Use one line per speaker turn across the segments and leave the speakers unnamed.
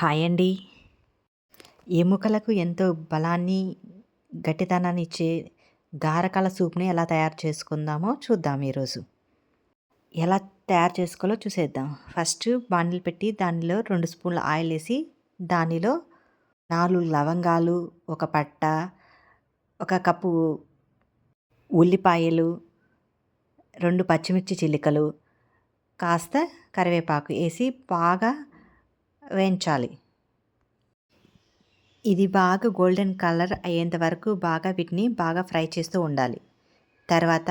Hi అండి. ఎముకలకు ఎంతో బలాన్ని గట్టితనాన్ని ఇచ్చే గారకాల సూప్ని ఎలా తయారు చేసుకుందామో చూద్దాం ఈరోజు. ఎలా తయారు చేసుకోవాలో చూసేద్దాం. ఫస్ట్ బాండిల్ పెట్టి దానిలో రెండు స్పూన్ల ఆయిల్ వేసి దానిలో నాలుగు లవంగాలు ఒక పట్ట ఒక కప్పు ఉల్లిపాయలు రెండు పచ్చిమిర్చి చిలికలు కాస్త కరివేపాకు వేసి బాగా వేయించాలి. ఇది బాగా గోల్డెన్ కలర్ అయ్యేంత వరకు బాగా వీటిని బాగా ఫ్రై చేస్తూ ఉండాలి. తర్వాత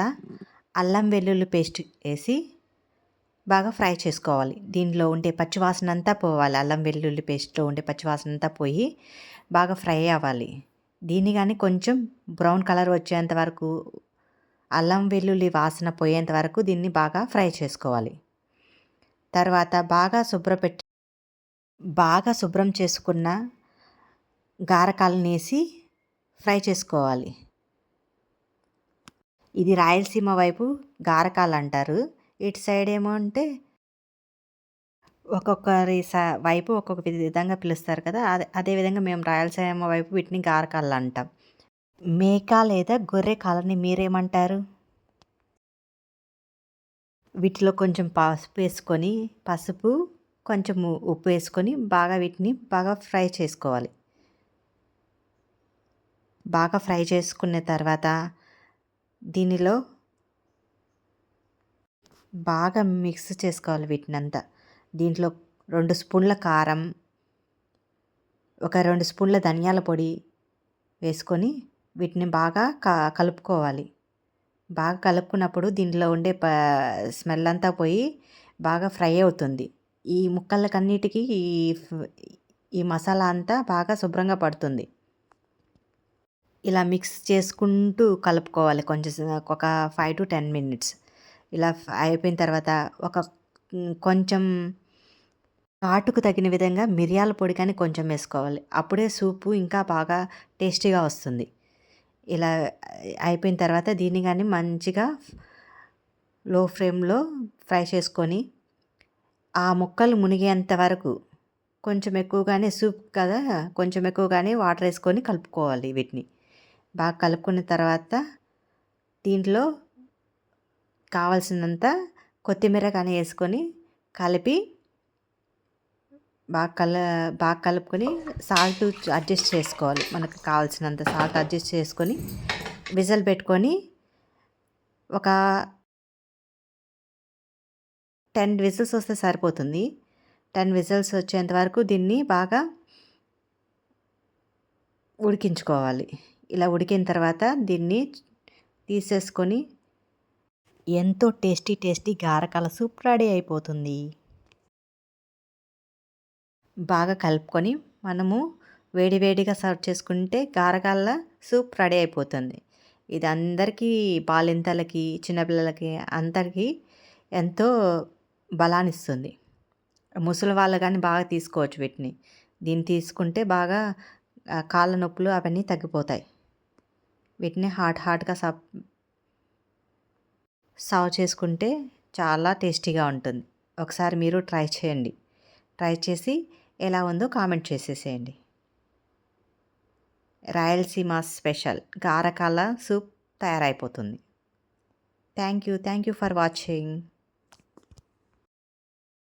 అల్లం వెల్లుల్లి పేస్ట్ వేసి బాగా ఫ్రై చేసుకోవాలి. దీనిలో ఉండే పచ్చివాసన అంతా పోవాలి. అల్లం వెల్లుల్లి పేస్ట్లో ఉండే పచ్చివాసన అంతా పోయి బాగా ఫ్రై అవ్వాలి. దీన్ని కానీ కొంచెం బ్రౌన్ కలర్ వచ్చేంత వరకు అల్లం వెల్లుల్లి వాసన పోయేంత వరకు దీన్ని బాగా ఫ్రై చేసుకోవాలి. తర్వాత బాగా శుభ్రపెట్టి బాగా శుభ్రం చేసుకున్న గారకాలను వేసి ఫ్రై చేసుకోవాలి. ఇది రాయలసీమ వైపు గారకాలు అంటారు ఇటు సైడ్ ఏమో అంటే ఒక్కొక్కరి స వైపు ఒక్కొక్క విధంగా పిలుస్తారు కదా. అదే అదేవిధంగా మేము రాయలసీమ వైపు వీటిని గారకాలు అంటాం మేక లేదా గొర్రె కాలని మీరేమంటారు? వీటిలో కొంచెం పసుపు వేసుకొని పసుపు కొంచెం ఉప్పు వేసుకొని బాగా వీటిని బాగా ఫ్రై చేసుకోవాలి. బాగా ఫ్రై చేసుకున్న తర్వాత దీనిలో బాగా మిక్స్ చేసుకోవాలి వీటిని అంతా దీంట్లో రెండు స్పూన్ల కారం ఒక రెండు స్పూన్ల ధనియాల పొడి వేసుకొని వీటిని బాగా కలుపుకోవాలి. బాగా కలుపుకున్నప్పుడు దీంట్లో ఉండే ప స్మెల్ అంతా పోయి బాగా ఫ్రై అవుతుంది. ఈ ముక్కలకన్నిటికీ ఈ ఈ మసాలా అంతా బాగా శుభ్రంగా పడుతుంది. ఇలా మిక్స్ చేసుకుంటూ కలుపుకోవాలి కొంచెం ఒక ఫైవ్ టు టెన్ మినిట్స్. ఇలా అయిపోయిన తర్వాత ఒక కొంచెం ఘాటుకు తగిన విధంగా మిరియాల పొడి కానీ కొంచెం వేసుకోవాలి. అప్పుడే సూపు ఇంకా బాగా టేస్టీగా వస్తుంది. ఇలా అయిపోయిన తర్వాత దీన్ని కానీ మంచిగా లో ఫ్లేమ్లో ఫ్రై చేసుకొని ఆ ముక్కలు మునిగేంత వరకు కొంచెం ఎక్కువగానే సూప్ కదా కొంచెం ఎక్కువగానే వాటర్ వేసుకొని కలుపుకోవాలి వీటిని. బాగా కలుపుకున్న తర్వాత దీంట్లో కావాల్సినంత కొత్తిమీర కానీ వేసుకొని కలిపి బాగా కల బాగా కలుపుకొని సాల్ట్ అడ్జస్ట్ చేసుకోవాలి. మనకు కావాల్సినంత సాల్ట్ అడ్జస్ట్ చేసుకొని విజల్ పెట్టుకొని ఒక టెన్ విజిల్స్ వస్తే సరిపోతుంది. టెన్ విజిల్స్ వచ్చేంత వరకు దీన్ని బాగా ఉడికించుకోవాలి. ఇలా ఉడికిన తర్వాత దీన్ని తీసేసుకొని ఎంతో టేస్టీ టేస్టీ గారకాల సూప్ రెడీ అయిపోతుంది. బాగా కలుపుకొని మనము వేడివేడిగా సర్వ్ చేసుకుంటే గారకాల సూప్ రెడీ అయిపోతుంది. ఇది అందరికీ బాలింతలకి చిన్నపిల్లలకి అందరికీ ఎంతో బలాన్ని ఇస్తుంది ముసలి వాళ్ళు కానీ బాగా తీసుకోవచ్చు వీటిని. దీన్ని తీసుకుంటే బాగా కాళ్ళ నొప్పులు అవన్నీ తగ్గిపోతాయి. వీటిని హాట్ హాట్గా సబ్ సర్వ్ చేసుకుంటే చాలా టేస్టీగా ఉంటుంది. ఒకసారి మీరు ట్రై చేయండి. ట్రై చేసి ఎలా ఉందో కామెంట్ చేసేసేయండి. రాయలసీమ స్పెషల్ గారకాల సూప్ తయారైపోతుంది. Thank you thank you for watching.